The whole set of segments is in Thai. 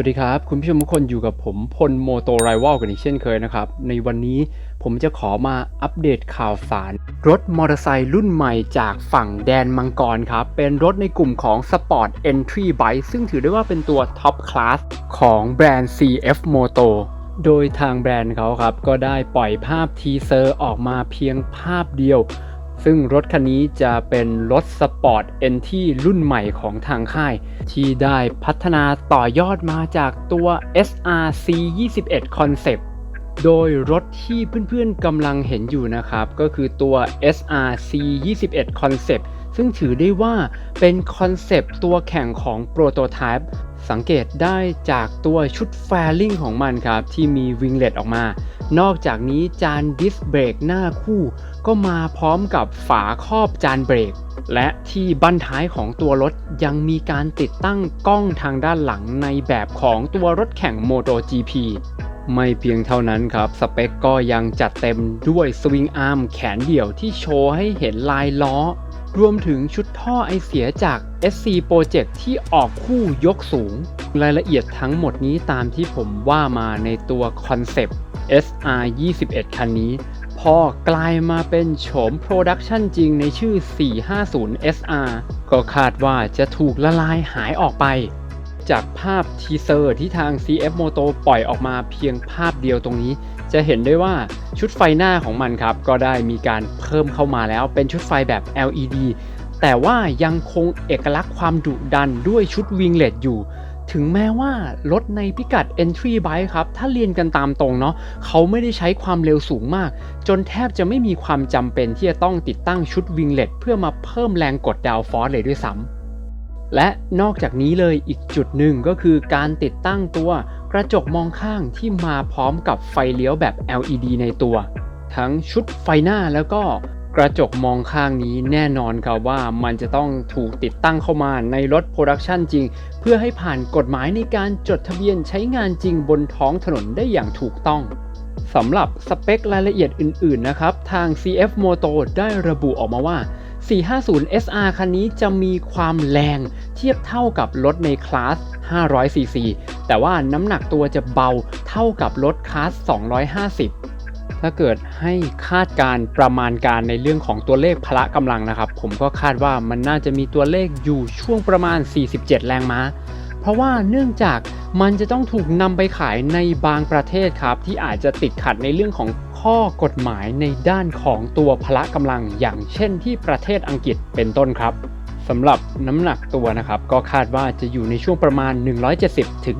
สวัสดีครับ คุณผู้ชมทุกคนอยู่กับผมพลโมโตไรวลกันอีกเช่นเคยนะครับ ในวันนี้ผมจะขอมาอัปเดตข่าวสาร รถมอเตอร์ไซค์รุ่นใหม่จากฝั่งแดนมังกรครับ เป็นรถในกลุ่มของ Sport Entry Bike ซึ่งถือได้ว่าเป็นตัวท็อปคลาสของแบรนด์ CF Moto โดยทางแบรนด์เขาครับ ก็ได้ปล่อยภาพทีเซอร์ออกมาเพียงภาพเดียว ซึ่งรถคันนี้จะเป็นรถสปอร์ตเอนที่รุ่นใหม่ของทางค่าย ที่ได้พัฒนาต่อยอดมาจากตัว SRC 21 Concept โดยรถที่เพื่อนๆกำลังเห็นอยู่นะครับ ก็คือตัว SRC 21 Concept ซึ่งถือได้ว่าเป็นคอนเซปต์ตัวแข่งของ Prototype สังเกตได้จากตัวชุดแฟลิงของมันครับ ที่มีวิงเลตออกมา นอกจากนี้จานดิสเบรกหน้าคู่ ก็มาพร้อมกับฝาครอบจานเบรก และที่บั้นท้ายของตัวรถยังมีการติดตั้งกล้องทางด้านหลังในแบบของตัวรถแข่ง MotoGP ไม่เพียงเท่านั้นครับ สเปคก็ยังจัดเต็มด้วยสวิงอาร์มแขนเดี่ยวที่โชว์ให้เห็นลายล้อ รวมถึงชุดท่อไอเสียจาก SC Project ที่ออกคู่ยกสูง รายละเอียดทั้งหมดนี้ตามที่ผมว่ามาในตัวคอนเซปต์ SR 21คันนี้ พอกลายมาเป็นโฉมโปรดักชันจริงในชื่อ 450 SR ก็คาดว่าจะถูกละลายหายออกไป จากภาพทีเซอร์ที่ทาง CF Moto ปล่อยออกมาเพียงภาพเดียวตรงนี้ จะเห็นได้ว่าชุดไฟหน้าของมันครับ ก็ได้มีการเพิ่มเข้ามาแล้วเป็นชุดไฟแบบ LED แต่ว่ายังคงเอกลักษณ์ความดุดันด้วยชุดวิงเลตอยู่ ถึงแม้ว่ารถในพิกัด Entry Bike ครับ ถ้าเรียนกันตามตรงเนาะเขาไม่ได้ใช้ความเร็วสูงมาก จนแทบจะไม่มีความจำเป็นที่จะต้องติดตั้งชุดวิงเลตเพื่อมาเพิ่มแรงกดดาวฟอร์เลยด้วยซ้ำ และนอกจากนี้เลยอีกจุดหนึ่งก็คือการติดตั้งตัวกระจกมองข้างที่มาพร้อมกับไฟเลี้ยวแบบ LED ในตัว ทั้งชุดไฟหน้าแล้วก็กระจกมองข้างนี้แน่นอนครับว่ามันจะต้องถูกติดตั้งเข้ามาในรถโปรดักชันจริง เพื่อให้ผ่านกฎหมายในการจดทะเบียนใช้งานจริงบนท้องถนนได้อย่างถูกต้องสำหรับสเปครายละเอียดอื่น ๆ นะครับ ทาง CF Moto ได้ระบุออกมาว่า 450 SR คันนี้จะมีความแรงเทียบเท่ากับรถในคลาส 500cc แต่ว่าน้ำหนักตัวจะเบาเท่ากับรถคลาส 250ถ้าเกิดให้คาดการประมาณการในเรื่องของตัวเลขพละกำลังนะครับ ผมก็คาดว่ามันน่าจะมีตัวเลขอยู่ช่วงประมาณ 47 แรงม้า เพราะว่าเนื่องจากมันจะต้องถูกนำไปขายในบางประเทศครับ ที่อาจจะติดขัดในเรื่องของ ข้อกฎหมายในด้านของตัวพละกำลังอย่างเช่นที่ประเทศอังกฤษเป็นต้นครับสำหรับน้ำหนักตัวนะครับก็คาดว่าจะอยู่ในช่วงประมาณ 170ถึง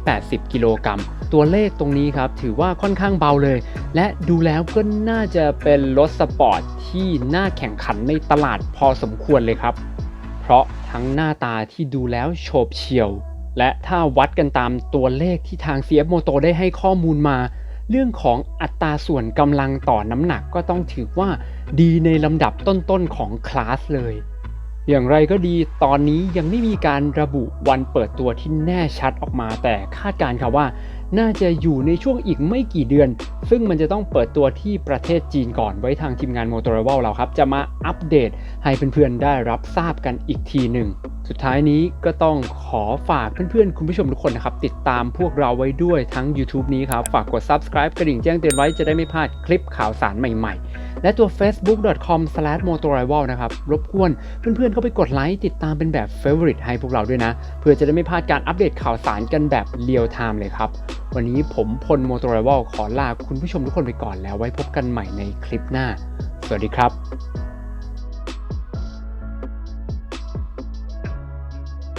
180 กิโลกรัม ตัวเลขตรงนี้ครับถือว่าค่อนข้างเบาเลย และดูแล้วก็น่าจะเป็นรถสปอร์ตที่น่าแข่งขันในตลาดพอสมควรเลยครับ เพราะทั้งหน้าตาที่ดูแล้วโฉบเฉี่ยว และถ้าวัดกันตามตัวเลขที่ทาง CF Moto ได้ให้ข้อมูลมา เรื่องของอัตราส่วนกำลังต่อน้ำหนักก็ต้องถือว่าดีในลำดับต้นๆของคลาสเลย อย่างไรก็ดีตอนนี้ยังไม่มีการระบุวันเปิดตัวที่แน่ชัดออกมา แต่คาดการณ์ครับว่า น่าจะอยู่ในช่วงอีกไม่กี่เดือน ซึ่งมันจะต้องเปิดตัวที่ประเทศจีนก่อนไว้ทางทีมงาน m o t o r o l เราครับ จะมาอัปเดตให้เพื่อนๆได้รับทราบกันอีกทีหนึ่ง สุดท้ายนี้ก็ต้องขอฝากเพื่อนๆ คุณผู้ชมทุกคนนะครับ ติดตามพวกเราไว้ด้วยทั้ง YouTube นี้ครับ ฝากกด subscribe กระดิ่งแจ้งเตือนไว้จะได้ไม่พลาดคลิปข่าวสารใหม่ๆ และตัว facebook.com/motorival นะครับ รบกวนเพื่อนๆเข้าไปกดไลค์ติดตามเป็นแบบ favorite ให้พวกเราด้วยนะ เพื่อจะได้ไม่พลาดการอัปเดตข่าวสารกันแบบเรียลไทม์เลยครับ วันนี้ผมพล motorival ขอลาคุณผู้ชมทุกคนไปก่อนแล้วไว้พบกันใหม่ในคลิปหน้า สวัสดีครับ